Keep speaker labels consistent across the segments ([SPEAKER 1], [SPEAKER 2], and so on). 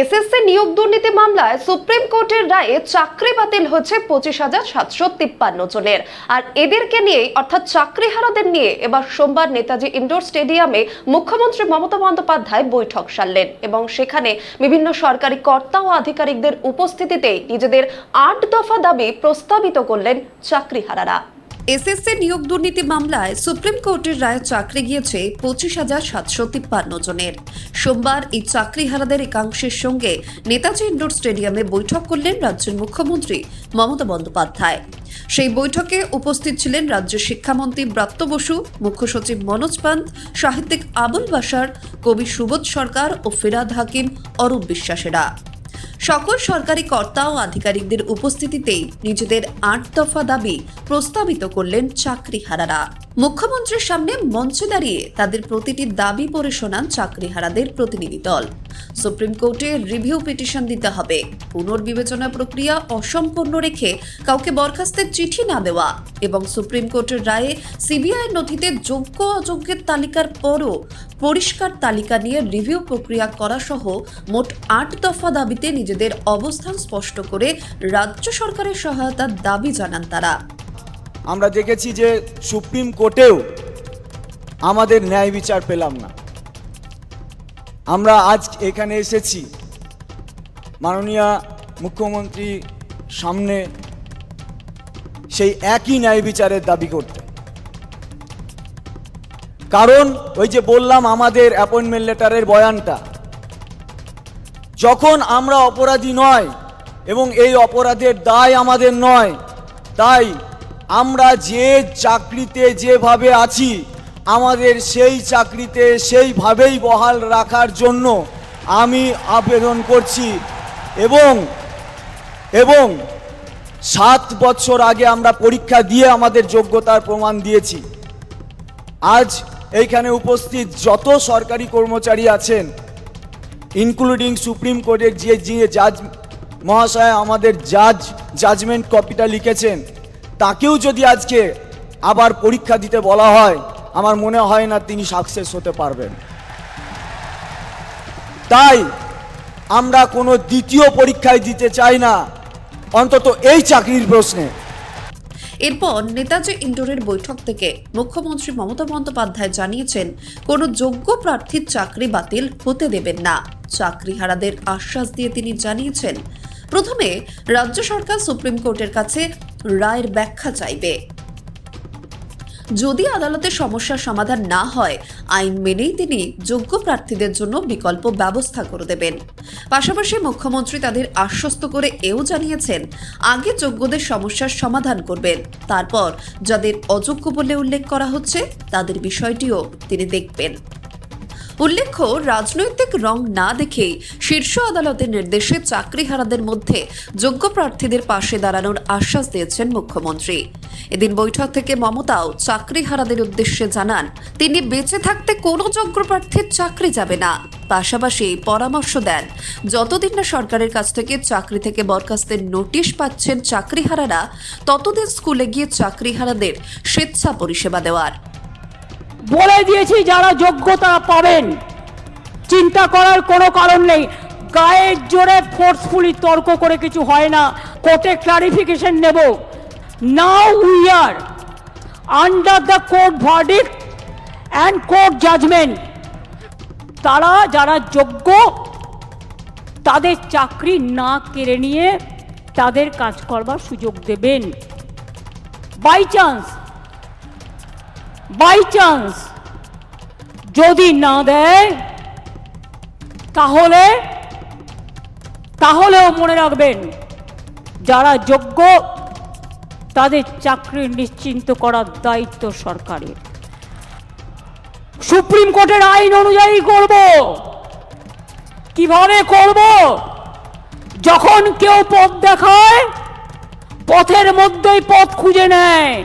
[SPEAKER 1] SSC নিয়োগ দুর্নীতি মামলায় সুপ্রিম কোর্টের রায়ে চাকরি বাতিল হচ্ছে পঁচিশ হাজার সাতশো তিপ্পান্ন জনের। আর এদেরকে নিয়ে, অর্থাৎ চাকরিহারাদের নিয়ে এবার সোমবার নেতাজি ইন্ডোর স্টেডিয়ামে মুখ্যমন্ত্রী মমতা বন্দ্যোপাধ্যায় বৈঠক সারলেন এবং সেখানে বিভিন্ন সরকারি কর্তা ও আধিকারিকদের উপস্থিতিতে নিজেদের আট দফা দাবি প্রস্তাবিত করলেন চাকরিহারারা। এসএসসি নিয়োগ দুর্নীতি মামলায় সুপ্রিম কোর্টের রায়ে চাকরি গিয়েছে পঁচিশ হাজার সাতশো তিপ্পান্ন জনের। সোমবার এই চাকরি চাকরিহারাদের একাংশের সঙ্গে নেতাজি ইন্ডোর স্টেডিয়ামে বৈঠক করলেন রাজ্যের মুখ্যমন্ত্রী মমতা বন্দ্যোপাধ্যায়। সেই বৈঠকে উপস্থিত ছিলেন রাজ্য শিক্ষামন্ত্রী ব্রাত্য বসু, মুখ্য সচিব মনোজ পান্ত, সাহিত্যিক আবুল বাসার কবি সুবোধ সরকার ও ফিরাদ হাকিম অরূপ বিশ্বাসেরা। সকল সরকারি কর্তা ও আধিকারিকদের উপস্থিতিতেই নিজেদের আট দফা দাবি প্রস্তাবিত করলেন চাকরিহারারা। মুখ্যমন্ত্রীর সামনে মঞ্চে দাঁড়িয়ে তাদের প্রতিটি দাবি পড়ে শোনান চাকরিহারাদের প্রতিনিধি দল। সুপ্রিম কোর্টে রিভিউ পিটিশন দিতে হবে। পুনর্বিবেচনা প্রক্রিয়া অসম্পূর্ণ রেখে কাউকে বরখাস্তের চিঠি না দেওয়া এবং সুপ্রিম কোর্টের রায়ে সিবিআই নথিতে যোগ্য অযোগ্যের তালিকার পরও পরিষ্কার তালিকা নিয়ে রিভিউ প্রক্রিয়া করা সহ মোট আট দফা দাবিতে নিজেদের অবস্থান স্পষ্ট করে রাজ্য সরকারের সহায়তার দাবি জানান তারা।
[SPEAKER 2] আমরা দেখেছি যে সুপ্রিম কোর্টেও আমাদের ন্যায় বিচার পেলাম না। আমরা আজ এখানে এসেছি। মাননীয় মুখ্যমন্ত্রী সামনে সেই একই ন্যায় বিচারের দাবি করতে। কারণ ওই যে বললাম আমাদের অ্যাপয়েন্টমেন্ট লেটারের বয়ানটা, যখন আমরা অপরাধী নয় এবং এই অপরাধের দায় আমাদের নয়, তাই আমরা যে চাকরিতে যেভাবে আছি, আমাদের সেই চাকরিতে সেইভাবেই বহাল রাখার জন্য আমি আবেদন করছি এবং এবং সাত বছর আগে আমরা পরীক্ষা দিয়ে আমাদের যোগ্যতার প্রমাণ দিয়েছি। আজ এইখানে উপস্থিত যত সরকারি কর্মচারী আছেন ইনক্লুডিং সুপ্রিম কোর্টের যে যে জাজ মহাশয় আমাদের জাজ জাজমেন্ট কপিটা লিখেছেন তাকেও যদি আজকে আবার পরীক্ষা দিতে বলা হয়, আমার মনে হয় না তিনি সাকসেস হতে পারবেন। তাই আমরা কোনো দ্বিতীয় পরীক্ষায় দিতে চাই না, অন্তত এই চাকরির প্রশ্নে।
[SPEAKER 1] এরপর নেতাজি ইন্ডোরের বৈঠক থেকে মুখ্যমন্ত্রী মমতা বন্দ্যোপাধ্যায় জানিয়েছেন, কোনো যোগ্য প্রার্থীর চাকরি বাতিল হতে দেবেন না। চাকরিহারাদের আশ্বাস দিয়ে তিনি জানিয়েছেন, প্রথমে রাজ্য সরকার সুপ্রিম কোর্টের কাছে রায়ের ব্যাখ্যা চাইবে। যদি আদালতের সমস্যার সমাধান না হয়, আইন মেনেই তিনি যোগ্য প্রার্থীদের জন্য বিকল্প ব্যবস্থা করে দেবেন। পাশাপাশি মুখ্যমন্ত্রী তাদের আশ্বস্ত করে এও জানিয়েছেন, আগে যোগ্যদের সমস্যার সমাধান করবেন। তারপর যাদের অযোগ্য বলে উল্লেখ করা হচ্ছে, তাদের বিষয়টিও তিনি দেখবেন। উল্লেখ্য, রাজনৈতিক রং না দেখেই শীর্ষ আদালতের নির্দেশে চাকরিহারাদের মধ্যে যোগ্য প্রার্থীদের পাশে দাঁড়ানোর আশ্বাস দিয়েছেন মুখ্যমন্ত্রী। এদিন বৈঠক থেকে মমতাও চাকরিহারাদের উদ্দেশ্যে জানান, তিনি বেঁচে থাকতে কোনো যোগ্য প্রার্থীর চাকরি যাবে না। পাশাপাশি পরামর্শ দেন, যতদিন না সরকারের কাছ থেকে চাকরি থেকে বরখাস্তের নোটিশ পাচ্ছেন চাকরিহারারা, ততদিন স্কুলে গিয়ে চাকরিহারাদের স্বেচ্ছা পরিষেবা দেওয়ার।
[SPEAKER 3] বলে দিয়েছি, যারা যোগ্যতা পাবেন। চিন্তা করার কোনো কারণ নেই। গায়ের জোরে ফোর্সফুলি তর্ক করে কিছু হয় না। কোর্টে ক্লারিফিকেশন নেব। Now we are under the court verdict and court judgement তারা যারা যোগ্য, তাদের চাকরি না কেড়ে নিয়ে তাদের কাজ করবার সুযোগ দেবেন। বাই চান্স বাই চান্স যদি না দেয়, তাহলে, তাহলেও মনে রাখবেন, যারা যোগ্য, তাদের চাকরি নিশ্চিন্ত করার দায়িত্ব সরকারের। সুপ্রিম কোর্টের আইন অনুযায়ী করব। কীভাবে করব? যখন কেউ পথ দেখায়, পথের মধ্যেই পথ খুঁজে নেয়।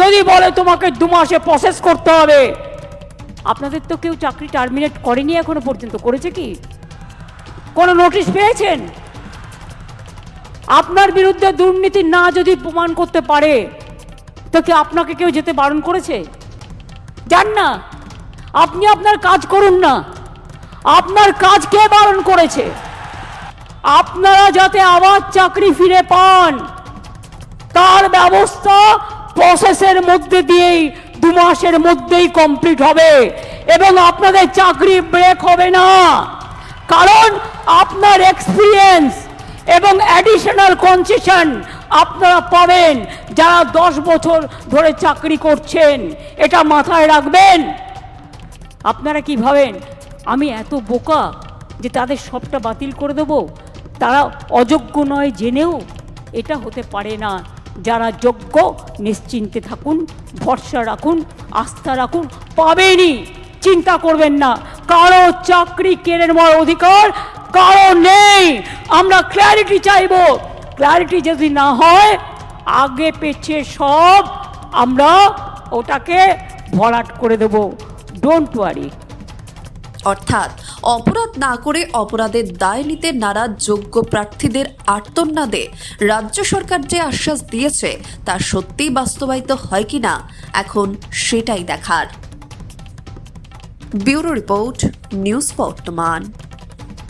[SPEAKER 3] যদি বলে তোমাকে দু মাসে প্রসেস করতে হবে। আপনাদের তো কেউ চাকরি টার্মিনেট করেনি এখনও পর্যন্ত, করেছে কি? কোনো নোটিশ পেয়েছেন? আপনার বিরুদ্ধে দুর্নীতি না যদি প্রমাণ করতে পারে, তো কি আপনাকে কেউ যেতে বারণ করেছে? যান না। আপনি আপনার কাজ করুন না। আপনার কাজ কে বারণ করেছে? আপনারা যাতে আবার চাকরি ফিরে পান, তার ব্যবস্থা প্রসেসের মধ্যে দিয়েই দু মাসের মধ্যেই কমপ্লিট হবে। এবং আপনাদের চাকরি ব্রেক হবে না। কারণ আপনার এক্সপিরিয়েন্স এবং অ্যাডিশনাল কনসেশন আপনারা পাবেন যারা দশ বছর ধরে চাকরি করছেন। এটা মাথায় রাখবেন। আপনারা কি ভাবেন? আমি এত বোকা যে তাদের সবটা বাতিল করে দেব? তারা অযোগ্য নয় জেনেও এটা হতে পারে না। যারা যোগ্য, নিশ্চিন্তে থাকুন, ভরসা রাখুন, আস্থা রাখুন পাবেনই চিন্তা করবেন না। কারও চাকরি কেড়ে নেওয়ার অধিকার কারও নেই। আমরা ক্ল্যারিটি চাইব। ক্ল্যারিটি যদি না হয়, আগে পেছে সব আমরা ওটাকে ভরাট করে দেব। ডোন্ট ওয়ারি
[SPEAKER 4] অর্থাৎ অপরাধ না করে অপরাধের দায় নিতে নারাজ যোগ্য প্রার্থীদের আর্তনাদে রাজ্য সরকার যে আশ্বাস দিয়েছে তা সত্যিই বাস্তবায়িত হয় কিনা, এখন সেটাই দেখার। ব্যুরো রিপোর্ট, নিউজ বর্তমান।